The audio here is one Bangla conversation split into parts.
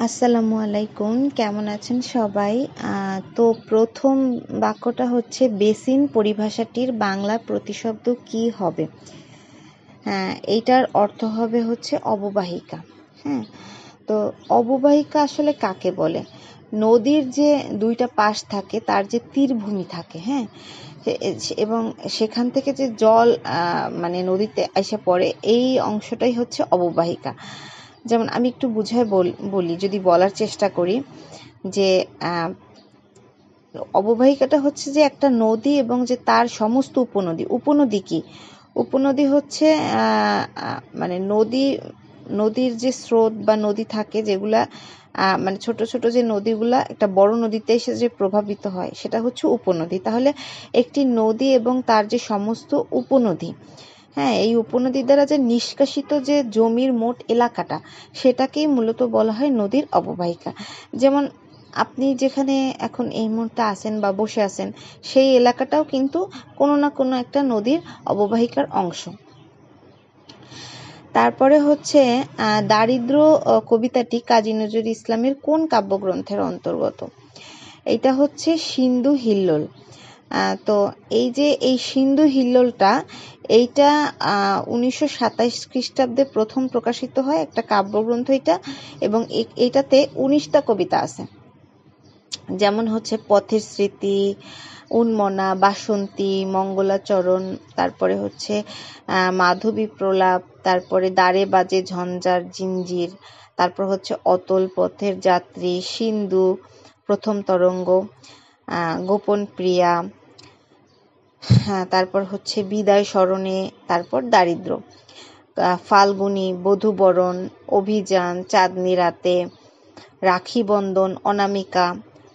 আসসালামু আলাইকুম, কেমন আছেন সবাই? তো প্রথম বাক্যটা হচ্ছে, বেসিন পরিভাষাটির বাংলা প্রতিশব্দ কি হবে? হ্যাঁ এইটার অর্থ হবে হচ্ছে অববাহিকা। হ্যাঁ তো অববাহিকা আসলে কাকে বলে? নদীর যে দুইটা পাশ থাকে, তার যে তীরভূমি থাকে হ্যাঁ? এবং সেখান থেকে যে জল মানে নদীতে এসে পড়ে, এই অংশটাই হচ্ছে অববাহিকা। যেমন আমি একটু বুঝায় বল- যদি বলার চেষ্টা করি, যে অববাহিকাটা হচ্ছে যে একটা নদী এবং যে তার সমস্ত উপনদী। উপনদী কি? উপনদী হচ্ছে মানে নদী, নদীর যে স্রোত বা নদী থাকে যেগুলা মানে ছোট ছোট যে নদীগুলা, একটা বড় নদীতে এসে যে প্রভাবিত হয়, সেটা হচ্ছে উপনদী। তাহলে একটি নদী এবং তার যে সমস্ত উপনদী হ্যাঁ এই উপনদী দ্বারা যে নিষ্কাশিত যে জমির মোট এলাকাটা, সেটাকেই মূলত বলা হয় নদীর অববাহিকা। যেমন আপনি যেখানে এখন এই মুহূর্তে আছেন বা বসে আছেন, সেই এলাকাটাও কিন্তু কোনো না কোনো একটা নদীর অববাহিকার অংশ। তারপরে হচ্ছে দারিদ্র কবিতাটি কাজী নজরুল ইসলামের কোন কাব্যগ্রন্থের অন্তর্গত? এটা হচ্ছে সিন্ধু হিল্লোল। তো এই যে এই সিন্ধু হিল্লোলটা, এইটা উনিশশো সাতাইশ খ্রিস্টাব্দে প্রথম প্রকাশিত হয় একটা কাব্যগ্রন্থ এটা, এবং এ- এইটাতে উনিশটা কবিতা আছে। যেমন হচ্ছে পথের স্মৃতি, উন্মনা, বাসন্তী, মঙ্গলাচরণ, তারপরে হচ্ছে মাধবী প্রলাপ, তারপরে দাঁড়ে বাজে ঝঞ্ঝার জিঞ্জির, তারপর হচ্ছে অতল পথের যাত্রী, সিন্ধু, প্রথম তরঙ্গ গোপন প্রিয়া হ্যাঁ তারপর হচ্ছে বিদায় স্মরণে, তারপর দারিদ্র ফাল্গুনী, বধুবরণ, অভিযান, চাঁদনি রাতে, রাখি বন্ধন অনামিকা,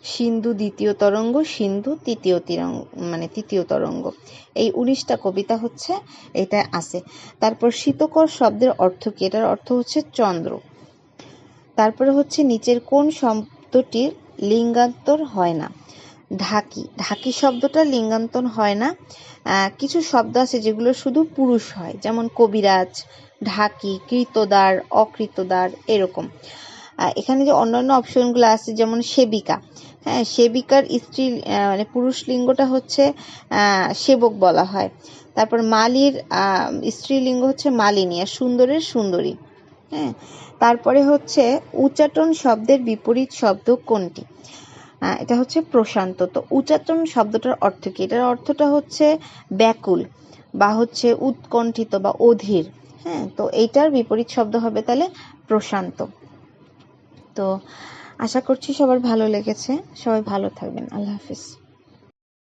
সিন্ধু দ্বিতীয় তরঙ্গ, সিন্ধু তৃতীয় তিরঙ্গ মানে তৃতীয় তরঙ্গ। এই উনিশটা কবিতা হচ্ছে, এটা আছে। তারপর শীতকর শব্দের অর্থ কি? এটার অর্থ হচ্ছে চন্দ্র। তারপরে হচ্ছে নিচের কোন শব্দটির লিঙ্গান্তর হয় না? ঢাকি। ঢাকি শব্দটা লিঙ্গান্তন হয় না। কিছু শব্দ আছে যেগুলো শুধু পুরুষ হয়, যেমন কবিরাজ, ঢাকি কৃতদার অকৃতদার এরকম। এখানে যে অন্যান্য অপশনগুলো আছে, যেমন সেবিকা। হ্যাঁ সেবিকার স্ত্রী মানে পুরুষ লিঙ্গটা হচ্ছে সেবক বলা হয়। তারপর মালির স্ত্রীলিঙ্গ হচ্ছে মালিনী, আর সুন্দরের সুন্দরী। হ্যাঁ তারপরে হচ্ছে উচ্চাটন শব্দের বিপরীত শব্দ কোনটি? এটা হচ্ছে প্রশান্ত। তো উচ্চারণ শব্দটার অর্থ কি? এটার অর্থটা হচ্ছে ব্যাকুল বা হচ্ছে উৎকণ্ঠিত বা অধীর। হ্যাঁ তো এইটার বিপরীত শব্দ হবে তাহলে প্রশান্ত। তো আশা করছি সবার ভালো লেগেছে। সবাই ভালো থাকবেন। আল্লাহ হাফিজ।